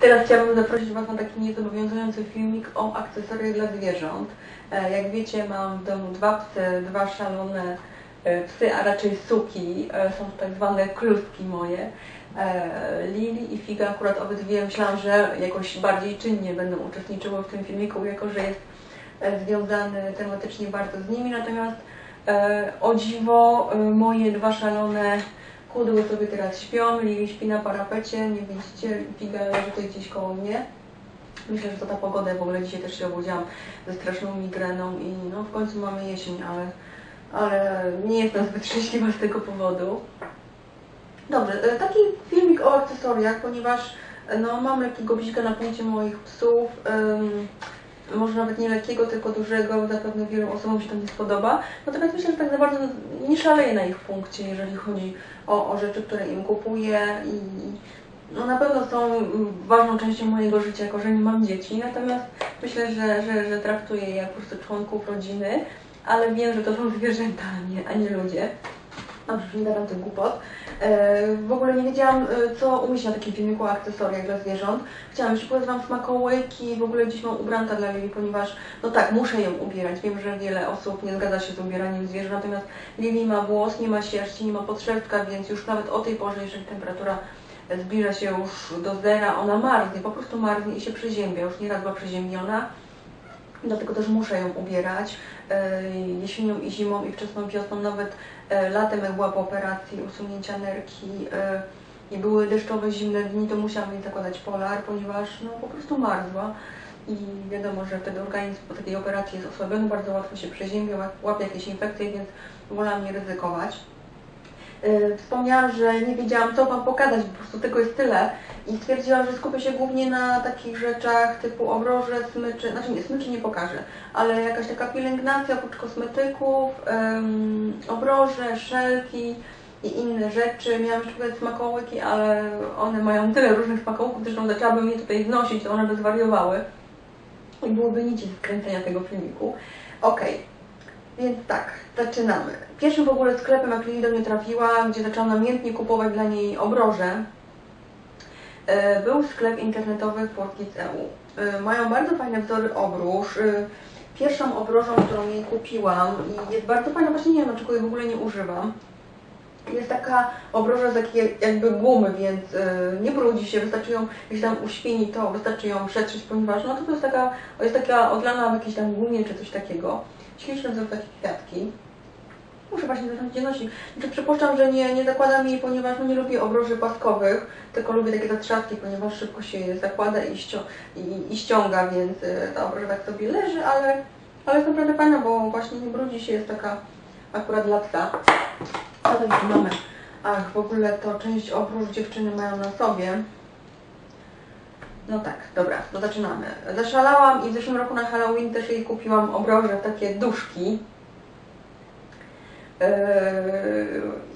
Teraz chciałabym zaprosić Was na taki niezobowiązujący filmik o akcesoriach dla zwierząt. E, Jak wiecie, mam w domu dwa psy, dwa szalone e, psy, a raczej suki. E, Są to tak zwane kluski moje. Lili i Figa akurat obydwie myślałam, że jakoś bardziej czynnie będą uczestniczyły w tym filmiku, jako że jest związany tematycznie bardzo z nimi. Natomiast o dziwo moje dwa szalone Kudły sobie teraz śpią, Lili śpi na parapecie, nie widzicie, Figa tutaj gdzieś koło mnie. Myślę, że to ta pogoda, w ogóle dzisiaj też się obudziłam ze straszną migreną i no w końcu mamy jesień, ale, ale nie jestem zbyt szczęśliwa z tego powodu. Dobrze, e, taki filmik o akcesoriach, ponieważ e, no, mam lekkiego bzika na punkcie moich psów. Może nawet nie lekkiego, tylko dużego, zapewne wielu osobom się to nie spodoba. Natomiast myślę, że tak za bardzo nie szaleję na ich punkcie, jeżeli chodzi o, o rzeczy, które im kupuję i no na pewno są ważną częścią mojego życia, jako że nie mam dzieci, natomiast myślę, że, że, że traktuję je jak po prostu członków rodziny, ale wiem, że to są zwierzęta, a nie, a nie ludzie. Nie gadam tych głupot. E, w ogóle nie wiedziałam, e, co umieścić na takim filmiku o akcesoriach dla zwierząt. Chciałam pokazać Wam smakołyki, w ogóle gdzieś mam ubranka dla Lili, ponieważ, no tak, muszę ją ubierać. Wiem, że wiele osób nie zgadza się z ubieraniem zwierząt, natomiast Lili ma włos, nie ma sierści, nie ma podszewka, więc już nawet o tej porze, jeżeli temperatura zbliża się już do zera, ona marznie, po prostu marznie i się przeziębia. Już nieraz była przeziębiona. Dlatego też muszę ją ubierać e, jesienią i zimą i wczesną wiosną, nawet e, latem jak była po operacji usunięcia nerki e, i były deszczowe, zimne dni, to musiałam jej zakładać polar, ponieważ no, po prostu marzła i wiadomo, że wtedy organizm po takiej operacji jest osłabiony, bardzo łatwo się przeziębia, łap- łapie jakieś infekcje, więc wolałam nie ryzykować. E, Wspomniałam, że nie wiedziałam co Wam pokazać, po prostu tego jest tyle i stwierdziłam, że skupię się głównie na takich rzeczach typu obroże, smyczy, znaczy nie, smyczy nie pokażę, ale jakaś taka pielęgnacja oprócz kosmetyków, um, obroże, szelki i inne rzeczy. Miałam jeszcze tutaj smakołyki, ale one mają tyle różnych smakołyków, zresztą zaczęłabym je tutaj wnosić, one by zwariowały i byłoby nic z kręcenia tego filmiku. Okej. Więc tak, zaczynamy. Pierwszym w ogóle sklepem, jak Lili do mnie trafiła, gdzie zaczęłam namiętnie kupować dla niej obroże, e, był sklep internetowy Forkids EU. E, Mają bardzo fajne wzory obróż. E, Pierwszą obrożą, którą jej kupiłam i jest bardzo fajna, właśnie nie wiem dlaczego jej w ogóle nie używam. Jest taka obroża z takiej jakby gumy, więc nie brudzi się, wystarczy ją, jeśli tam uśpieni, to wystarczy ją przetrzeć, ponieważ no to, to jest taka, jest taka odlana w jakiejś tam gumie czy coś takiego. Śliczne są takie kwiatki. Muszę właśnie zacząć nosić. Znaczy, przypuszczam, że nie, nie zakładam jej, ponieważ no, nie lubię obroży paskowych, tylko lubię takie zatrzaski, ponieważ szybko się je zakłada i, ścio i, i ściąga, więc y, ta obroża tak sobie leży, ale, ale jest naprawdę fajna, bo właśnie nie brudzi się, jest taka akurat dla psa. Co jeszcze mamy? Ach, w ogóle to część obróż dziewczyny mają na sobie. No tak, dobra, to zaczynamy. Zaszalałam i w zeszłym roku na Halloween też jej kupiłam obroże, takie duszki. Yy,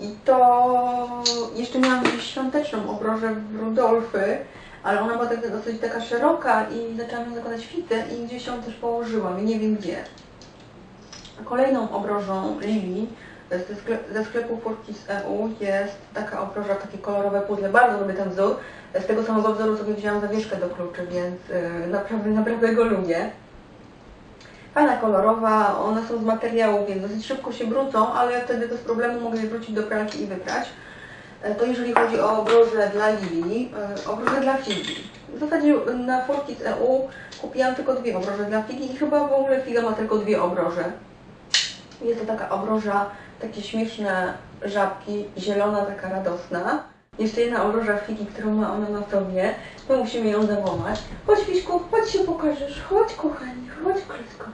I to jeszcze miałam gdzieś świąteczną obrożę w Rudolfy, ale ona była tak, dosyć taka szeroka i zaczęłam ją zakładać fitę i gdzieś ją też położyłam i nie wiem gdzie. Kolejną obrożą Lili ze, sklep, ze sklepu Fortis EU jest taka obroża, takie kolorowe puzzle. Bardzo lubię ten wzór. Z tego samego wzoru sobie wzięłam zawieszkę do kluczy, więc yy, naprawdę, naprawdę go lubię. Fajna, kolorowa, one są z materiału, więc dosyć szybko się brudzą, ale wtedy bez problemu mogę je wrócić do pralki i wyprać. E, To jeżeli chodzi o obroże dla Lili, e, obroże dla Figi. W zasadzie na Forkit EU kupiłam tylko dwie obroże dla Figi i chyba w ogóle Figa ma tylko dwie obroże. Jest to taka obroża, takie śmieszne żabki, zielona, taka radosna. Jeszcze jedna obroża Figi, którą ma ona na sobie. My musimy ją załamać. Chodź Fiszku, chodź się pokażesz. Chodź kochani, chodź Krysko.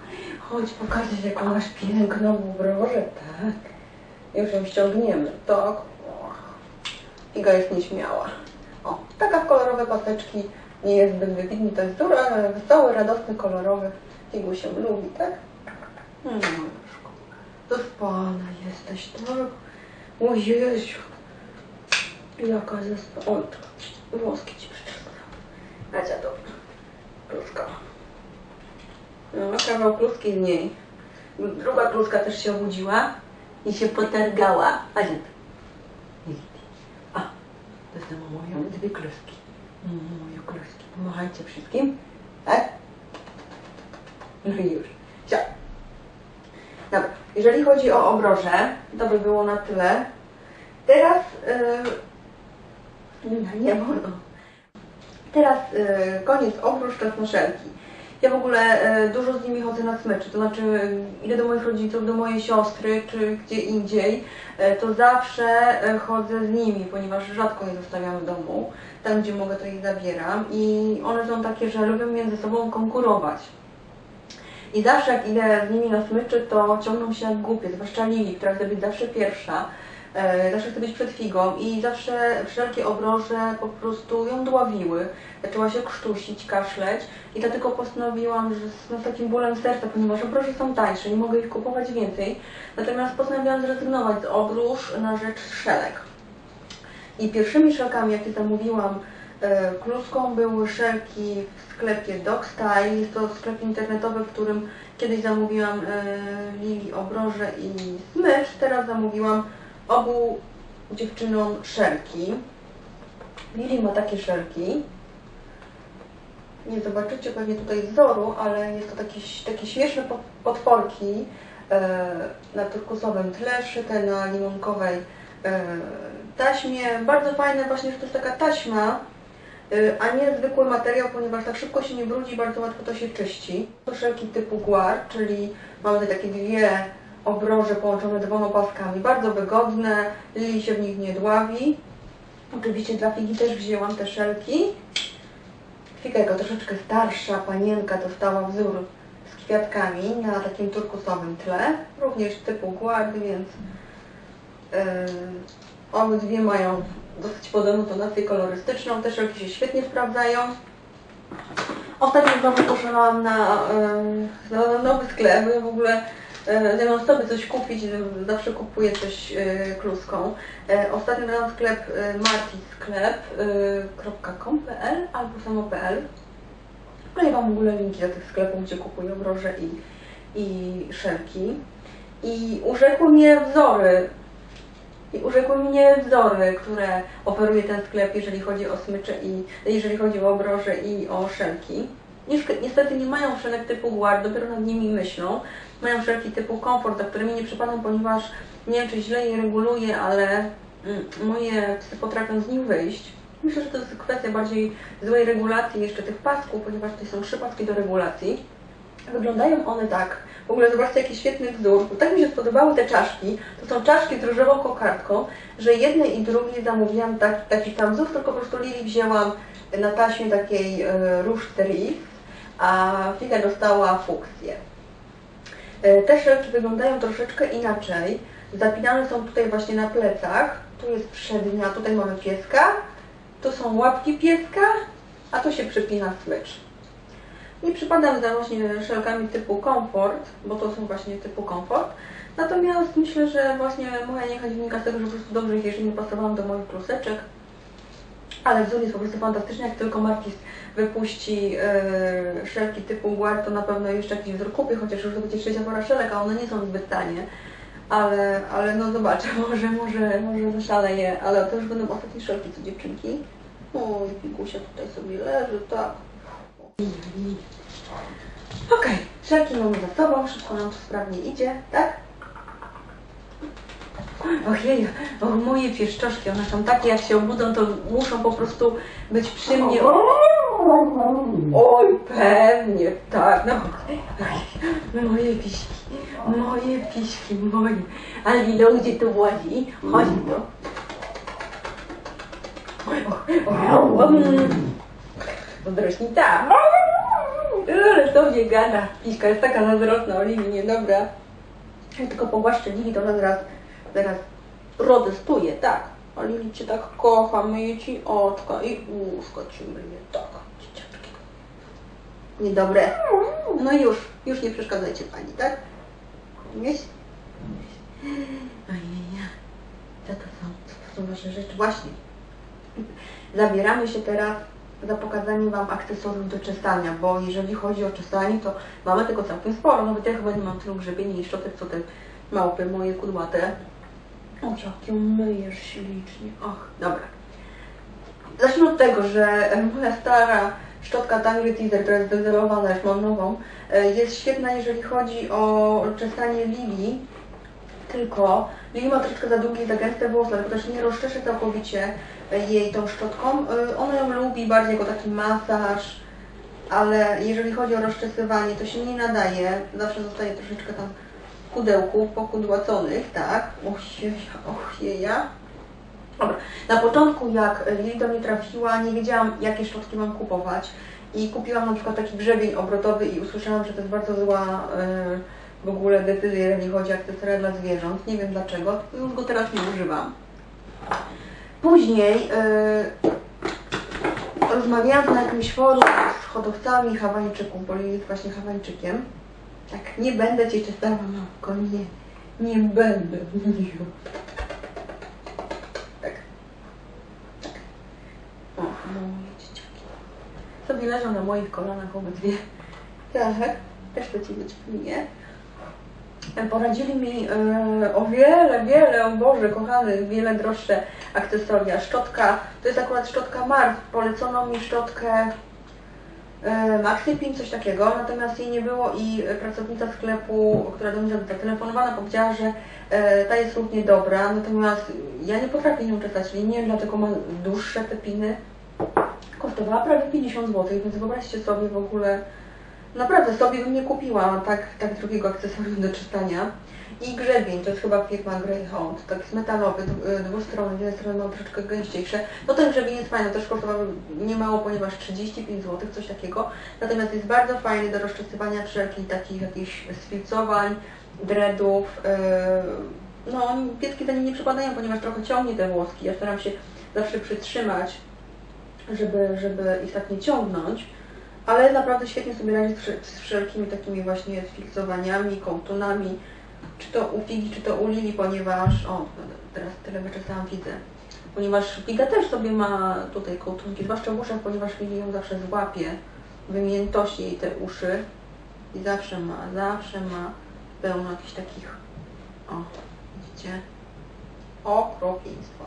Chodź pokażesz jaką masz piękną obrożę. Tak. Już ją ściągniemy. Tak. Figa jest nieśmiała. O, taka w kolorowe paseczki. Nie jest zbyt wybitny, to jest ale wesoły, radosny, kolorowy. Figu się lubi, tak? Hmm, Maruszku. Zaspana jesteś, tak? O Jezu. Jaka zaspana. Włoski ci przyczepiam. Acia dobra. Kluska. No, kawał kluski z niej. Druga kluska też się obudziła i się potargała. A ty? A, to znowu moją dwie kluski. Moje kluski, pomachajcie wszystkim. Tak? No i już. Wsio. Dobra, jeżeli chodzi o obroże, to by było na tyle. Teraz... Yy... Nie, nie wolno. Teraz yy, koniec obróż, czas na szelki. Ja w ogóle yy, dużo z nimi chodzę na smyczy, to znaczy yy, idę do moich rodziców, do mojej siostry, czy gdzie indziej, yy, to zawsze yy, chodzę z nimi, ponieważ rzadko je zostawiam w domu. Tam, gdzie mogę, to ich zabieram i one są takie, że lubią między sobą konkurować. I zawsze jak idę z nimi na smyczy, to ciągną się jak głupie, zwłaszcza Lili, która chce być zawsze pierwsza. E, zawsze chce być przed figą i zawsze wszelkie obroże po prostu ją dławiły. Zaczęła się krztusić, kaszleć i dlatego postanowiłam, że z, no, z takim bólem serca, ponieważ obroże są tańsze, nie mogę ich kupować więcej. Natomiast postanowiłam zrezygnować z obróż na rzecz szelek. I pierwszymi szelkami, jakie zamówiłam e, kluską, były szelki w sklepie Dogstyle. Jest to sklep internetowy, w którym kiedyś zamówiłam e, Lili obroże i smycz. Teraz zamówiłam obu dziewczynom szelki. Lili ma takie szelki. Nie zobaczycie pewnie tutaj wzoru, ale jest to takie, takie śmieszne pot- potworki e, na turkusowym tle, szyte na limonkowej e, taśmie. Bardzo fajne właśnie, że to jest taka taśma, e, a nie zwykły materiał, ponieważ tak szybko się nie brudzi, bardzo łatwo to się czyści. To szelki typu guar, czyli mamy tutaj takie dwie obroże połączone dwoma paskami. Bardzo wygodne, Lili się w nich nie dławi. Oczywiście dla Figi też wzięłam te szelki. Figa jako troszeczkę starsza panienka dostała wzór z kwiatkami na takim turkusowym tle, również typu guard, więc yy, obydwie mają dosyć podobną tonację kolorystyczną. Te szelki się świetnie sprawdzają. Ostatnio znowu poszłam na, yy, na nowy sklep, w ogóle zamiast sobie coś kupić, yy, zawsze kupuję coś yy, kluską. Yy, ostatnio dałam sklep martisklep.com.pl albo samo.pl. Wkleję Wam w ogóle linki do tych sklepów, gdzie kupuję obroże i, i szelki. I urzekły mnie wzory. I urzekły mnie wzory, które oferuje ten sklep, jeżeli chodzi o smycze i jeżeli chodzi o obroże i o szelki. Niestety- nie mają szelek typu guard, dopiero nad nimi myślą. Mają szelki typu komfort, za którymi nie przypadam, ponieważ nie wiem, czy źle je reguluję, ale mm, moje psy potrafią z nich wyjść. Myślę, że to jest kwestia bardziej złej regulacji jeszcze tych pasków, ponieważ tutaj są trzy paski do regulacji. Wyglądają one tak. W ogóle zobaczcie, jaki świetny wzór. Bo tak mi się spodobały te czaszki. To są czaszki z różową kokardką, że jednej i drugiej zamówiłam tak, taki sam wzór, tylko po prostu Lili wzięłam na taśmie takiej e, a Figa dostała fuksję. E, Te szelki wyglądają troszeczkę inaczej. Zapinane są tutaj właśnie na plecach. Tu jest przednia, tutaj mamy pieska. Tu są łapki pieska, a tu się przypina smycz. Nie przypadam za właśnie szelkami typu komfort, bo to są właśnie typu komfort. Natomiast myślę, że właśnie moja niechęć wynika z tego, że po prostu dobrze jeszcze nie pasowałam do moich kluseczek. Ale wzór jest po prostu fantastyczny. Jak tylko Markis wypuści yy, szelki typu guard, to na pewno jeszcze jakiś wzór kupię, chociaż już to będzie trzecia pora szelek, a one nie są zbyt tanie. Ale, ale no zobaczę, może, może, może zaszaleję, ale to już będą ostatnie szelki, co dziewczynki. Oj, Pigusia tutaj sobie leży, tak. Okej, szelki mamy za sobą, szybko nam to sprawnie idzie, tak? Ojej, o moje pieszczoszki, one są takie, jak się obudzą, to muszą po prostu być przy mnie. Oj, pewnie, tak, no. Oj, Moje piśki, moje piśki, moje. A Lilo, gdzie tu łazi? Chodź tu. O, o, mm. Zazdrośnica. Ale sobie gada. Piśka jest taka zazdrosna, Oliwii niedobra. Jak tylko pogłaszczę Lili, to ona zaraz, zaraz protestuje, tak. A Lili cię tak kocha, myje ci oczka i łóżko ci myje, tak, dzieciaczki. Niedobre. No już, już nie przeszkadzajcie pani, tak? Myśl? Ojej, co to są? Co to są wasze rzeczy? Właśnie. Zabieramy się teraz za pokazanie Wam akcesoriów do czesania, bo jeżeli chodzi o czesanie, to mamy tego całkiem sporo. Nawet ja chyba nie mam tylu grzebieni i szczotek, co te małpy moje kudłate. O, jak ją myjesz ślicznie. Och, dobra. Zacznę od tego, że moja stara szczotka Tangry Teaser, która jest dezelowana, już mam nową, e, jest świetna, jeżeli chodzi o czesanie lili. Tylko Lili ma troszeczkę za długie i za gęste włosy, dlatego też nie rozczeszę całkowicie e, jej tą szczotką. E, Ona ją lubi bardziej jako taki masaż, ale jeżeli chodzi o rozczesywanie, to się nie nadaje. Zawsze zostaje troszeczkę tam kudełków pokudłaconych, tak? Ojej, ojeja. Dobra, na początku jak Lili do mnie trafiła, nie wiedziałam jakie szczotki mam kupować i kupiłam na przykład taki grzebień obrotowy i usłyszałam, że to jest bardzo zła y, w ogóle decyzja, jeżeli chodzi o akcesoria dla zwierząt. Nie wiem dlaczego, już go teraz nie używam. Później y, rozmawiałam na jakimś forum z hodowcami Hawańczyków, bo Lili jest właśnie Hawańczykiem. Tak, nie będę Cię czesała, mamko, nie. Nie będę. Nie. Tak. Tak. O, moje dzieciaki. Sobie leżą na moich kolanach obydwie. Tak, też to Ciebie nie. Poradzili mi e, o wiele, wiele, o Boże, kochany, wiele droższe akcesoria. Szczotka, to jest akurat szczotka Mars. Polecono mi szczotkę e, Maxipin, coś takiego, natomiast jej nie było i pracownica sklepu, która do mnie zatelefonowała, powiedziała, że e, ta jest równie dobra, natomiast ja nie potrafię nią czesać linię, dlatego mam dłuższe te piny. Kosztowała prawie 50 zł, więc wyobraźcie sobie w ogóle, naprawdę sobie bym nie kupiła tak, tak drugiego akcesorium do czytania. I grzebień, to jest chyba firma Greyhound, tak jest metalowy, d- dwustronny, mam troszeczkę gęściejsze. No ten grzebień jest fajny, też kosztował niemało, ponieważ 35 zł, coś takiego. Natomiast jest bardzo fajny do rozczesywania wszelkich takich jakichś sfilcowań, dreadów. Yy, no, pietki za nim nie przepadają, ponieważ trochę ciągnie te włoski. Ja staram się zawsze przytrzymać, żeby, żeby ich tak nie ciągnąć. Ale naprawdę świetnie sobie radzi z wszelkimi takimi właśnie sfiksowaniami, kontunami, czy to u Figi, czy to u Lili, ponieważ, o, teraz tyle wyczesałam widzę, ponieważ Figa też sobie ma tutaj kołtunki, zwłaszcza w uszach, ponieważ Lili ją zawsze złapie, wymiętości jej te uszy i zawsze ma, zawsze ma pełno jakichś takich, o, widzicie, okropieństwo.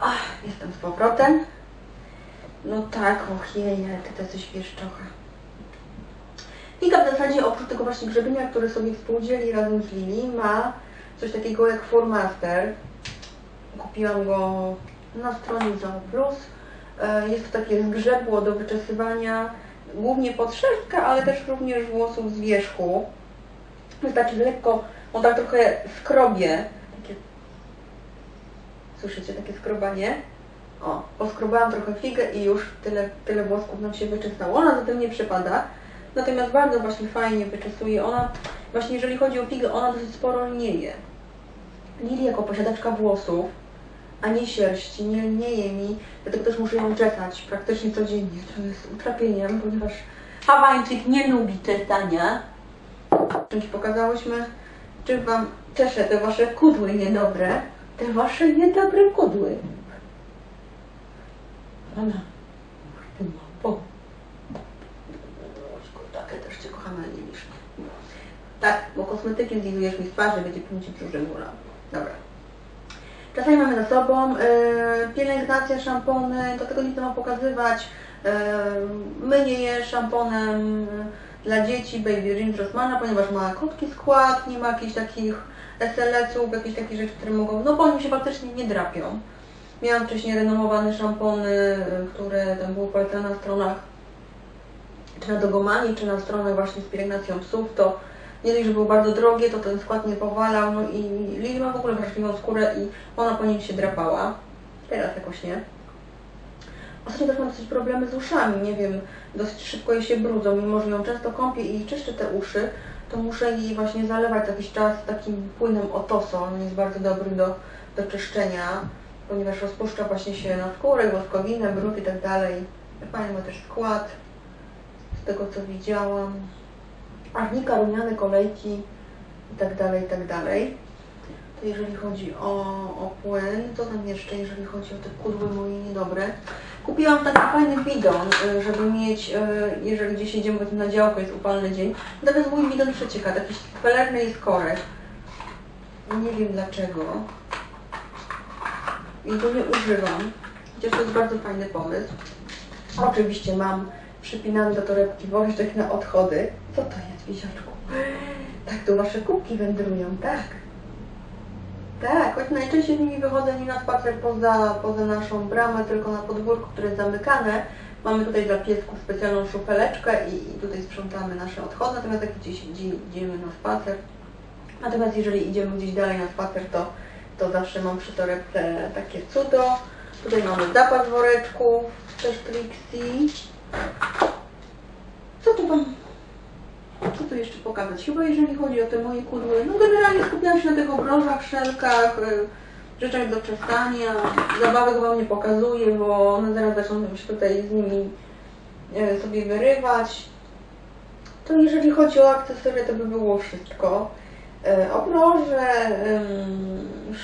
Ach, jestem z powrotem. No tak, och jej, ty tacy świeszczocha. Fika w zasadzie oprócz tego właśnie grzebienia, który sobie współdzieli razem z Lili, ma coś takiego jak Formaster. Kupiłam go na stronie Zoo Plus. E, Jest to takie zgrzebło do wyczesywania głównie podszewka, ale też również włosów z wierzchu. Wystarczy lekko, on tak trochę skrobie. Takie, słyszycie takie skrobanie? O, poskrobałam trochę figę i już tyle, tyle włosków nam się wyczesało. Ona za tym nie przepada. Natomiast bardzo właśnie fajnie wyczesuje. Ona, właśnie jeżeli chodzi o figę, ona dosyć sporo lnieje. Lili jako posiadaczka włosów, a nie sierści, nie lnieje mi, dlatego też muszę ją czesać praktycznie codziennie. To jest utrapieniem, ponieważ Hawańczyk nie lubi czesania. Czymś pokazałyśmy, czy Wam czeszę te Wasze kudły niedobre, te Wasze niedobre kudły. Pana, ty małpo. Takie też Cię kochamy, ale nie wiesz. Tak, bo kosmetyki zlizujesz mi z twarzy, będzie pięć brzuszek góra. Dobra. Czasami mamy za sobą yy, pielęgnacja, szampony, do tego nic nie mam pokazywać. Yy, myję je szamponem dla dzieci Baby Ring Rossmana, ponieważ ma krótki skład, nie ma jakichś takich SLS-ów, jakieś takie rzeczy, które mogą, no bo oni się faktycznie nie drapią. Miałam wcześniej renomowane szampony, y, które tam były polecane na stronach czy na Dogomani, czy na stronach właśnie z pielęgnacją psów, to nie dość, że były bardzo drogie, to ten skład nie powalał, no i Lili ma w ogóle wrażliwą skórę i ona po nim się drapała. Teraz jakoś nie. Ostatnio też mam dosyć problemy z uszami, nie wiem, dosyć szybko je się brudzą, mimo że ją często kąpię i czyszczę te uszy, to muszę jej właśnie zalewać jakiś czas takim płynem otoso, on jest bardzo dobry do, do czyszczenia, ponieważ rozpuszcza właśnie się na skórę, woskowinę, brud i tak dalej. Fajny ma też skład, z tego co widziałam. Arnika, rumiane kolejki i tak dalej, i tak. To jeżeli chodzi o, o płyn, co tam jeszcze, jeżeli chodzi o te kudły moje niedobre. Kupiłam taki fajny bidon, y, żeby mieć, y, jeżeli gdzieś jedziemy na działkę, jest upalny dzień. Natomiast mój bidon przecieka, taki pelerny jest korek. Nie wiem dlaczego. i go nie używam. Chociaż to jest bardzo fajny pomysł. Oczywiście mam przypinany do torebki woreczek na odchody. Co to jest, wisiaczku? Tak, tu wasze kubki wędrują, tak. Tak, choć najczęściej z nimi wychodzę nie na spacer poza, poza naszą bramę, tylko na podwórku, które jest zamykane. Mamy tutaj dla piesków specjalną szufeleczkę i, i tutaj sprzątamy nasze odchody, natomiast jak gdzieś idzie- idziemy na spacer, natomiast jeżeli idziemy gdzieś dalej na spacer, to, to zawsze mam przy torebce takie cudo. Tutaj mamy zapas woreczków, też Trixie. Co tu wam, co tu jeszcze pokazać? Chyba jeżeli chodzi o te moje kudły, no generalnie skupiałam się na tych obrożach, szelkach, y, rzeczach do czesania. Zabawek wam nie pokazuję, bo one zaraz zaczną się tutaj z nimi e, sobie wyrywać. To jeżeli chodzi o akcesoria, to by było wszystko. E, Obroże,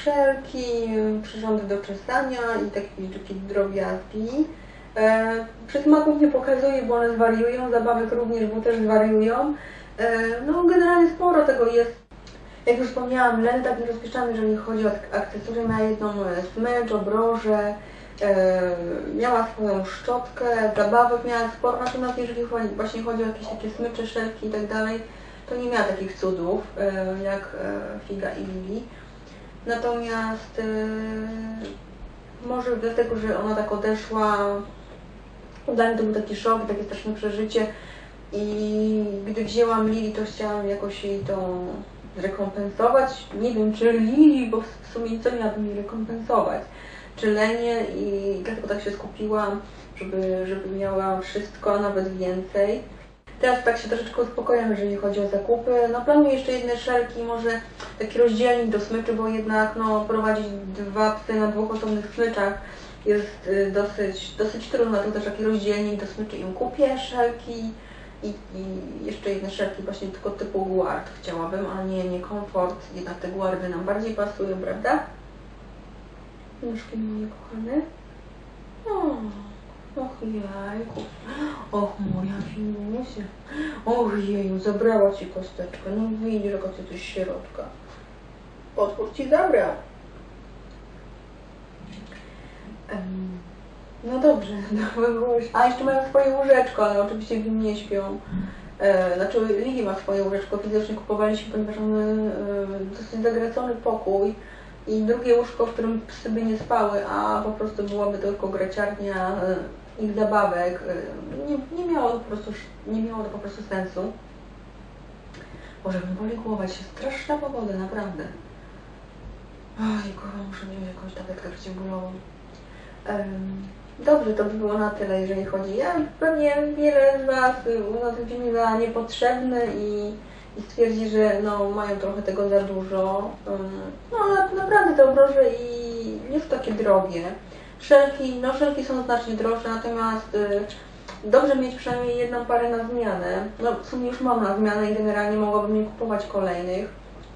szelki, przyrządy do czesania i takie drobiazgi. E, Przedsmaków nie pokazuję, bo one zwariują, zabawek również, bo też zwariują. E, No generalnie sporo tego jest. Jak już wspomniałam, Len tak rozpieszczamy, jeżeli chodzi o ak- akcesoria, miała jedną e, smycz, obroże, miała swoją szczotkę, zabawek miała sporo, natomiast jeżeli właśnie chodzi o jakieś takie smycze, szelki i tak dalej, to nie miała takich cudów jak Figa i Lili. Natomiast może dlatego, że ona tak odeszła, dla mnie to był taki szok, takie straszne przeżycie i gdy wzięłam Lili, to chciałam jakoś jej to zrekompensować. Nie wiem, czy Lili, bo w sumie co miałabym jej rekompensować? Czy Lenie i dlatego tak się skupiłam, żeby, żeby miała wszystko, a nawet więcej. Teraz tak się troszeczkę uspokojam, jeżeli chodzi o zakupy. No planuję jeszcze jedne szelki, może taki rozdzielnik do smyczy, bo jednak no, prowadzić dwa psy na dwóch osobnych smyczach jest y, dosyć, dosyć trudno. To też taki rozdzielnik do smyczy im kupię, szelki i, i jeszcze jedne szelki właśnie tylko typu guard chciałabym, a nie, nie komfort. Jednak te guardy nam bardziej pasują, prawda? Nóżki moje kochane. O. Och jajku, och moja finusia, och jeju, zabrała ci kosteczkę, no widzisz, jaka ty jesteś środka. Potwór ci zabrał. No dobrze, no się- A jeszcze mają swoje łóżeczko, ale oczywiście w nim nie śpią. E, znaczy Lili ma swoje łóżeczko, fizycznie kupowaliśmy, ponieważ mamy e, dosyć zagracony pokój i drugie łóżko, w którym psy by nie spały, a po prostu byłaby tylko graciarnia e, ich zabawek. Nie, nie miało to po prostu, nie miało to po prostu sensu. Boże, mi boli głowa, się straszna pogoda, naprawdę. Oj, kurwa, muszę mieć jakąś tabletkę przeciwbólową. Dobrze, to by było na tyle, jeżeli chodzi. Ja pewnie wiele z Was uzna ten film za niepotrzebny i, i stwierdzi, że no, mają trochę tego za dużo. No ale naprawdę te obroże i są takie drogie. Szelki, no szelki są znacznie droższe, natomiast y, dobrze mieć przynajmniej jedną parę na zmianę. No w sumie już mam na zmianę i generalnie mogłabym nie kupować kolejnych.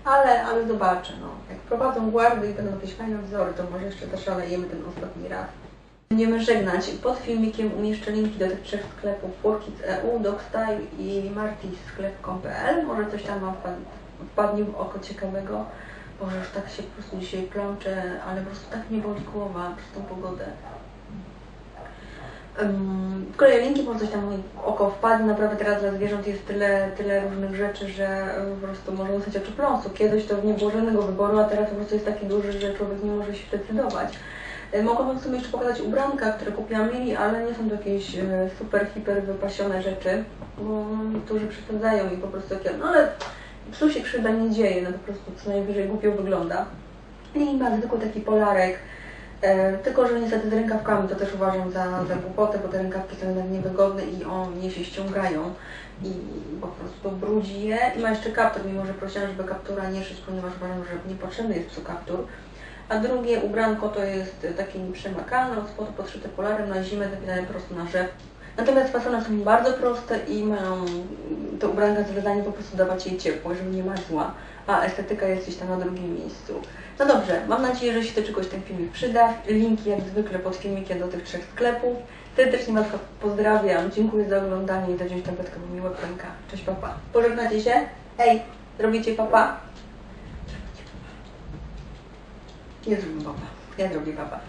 Ale, ale zobaczę, no. Jak prowadzą guardy i będą jakieś fajne wzory, to może jeszcze zaszalejemy ten ostatni raz. Będziemy żegnać. Pod filmikiem umieszczę linki do tych trzech sklepów Furkic EU, Dogstyle i martissklep.pl. Może coś tam Wam wpad- wpadnie w oko ciekawego. Boże, już tak się po prostu dzisiaj plączę, ale po prostu tak mnie boli głowa przez tą pogodę. Um, kolejne linki, po coś tam w oko wpadnie. Naprawdę teraz dla zwierząt jest tyle, tyle różnych rzeczy, że e, po prostu może dostać oczopląsu. Kiedyś to nie było żadnego wyboru, a teraz po prostu jest taki duży, że człowiek nie może się zdecydować. E, Mogę Wam w sumie jeszcze pokazać ubranka, które kupiłam Lili, ale nie są to jakieś e, super, hiper wypasione rzeczy, bo niektórzy przesadzają i po prostu takie, no ale psu się krzywda nie dzieje, no po prostu co najwyżej głupio wygląda. Lili ma zwykły taki polarek, e, tylko że niestety z rękawkami to też uważam za, za głupotę, bo te rękawki są jednak niewygodne i one się ściągają i po prostu brudzi je. I ma jeszcze kaptur, mimo że prosiłam, żeby kaptura nie szyć, ponieważ uważam, że niepotrzebny jest psu kaptur. A drugie ubranko to jest takie nieprzemakalne, od spodu podszyte polarem na zimę, zapinane prosto na rzep. Natomiast fasony są bardzo proste i mają te ubranka za zadanie po prostu dawać jej ciepło, żeby nie marzła, a estetyka jest gdzieś tam na drugim miejscu. No dobrze, mam nadzieję, że się do czegoś ten filmik przyda. Linki jak zwykle pod filmikiem do tych trzech sklepów. Serdecznie Was pozdrawiam, dziękuję za oglądanie i tabletkę, bo miłego ręka. Cześć papa. Pożegnacie się? Ej, robicie papa? Nie zrobię papa. Ja drugi papa.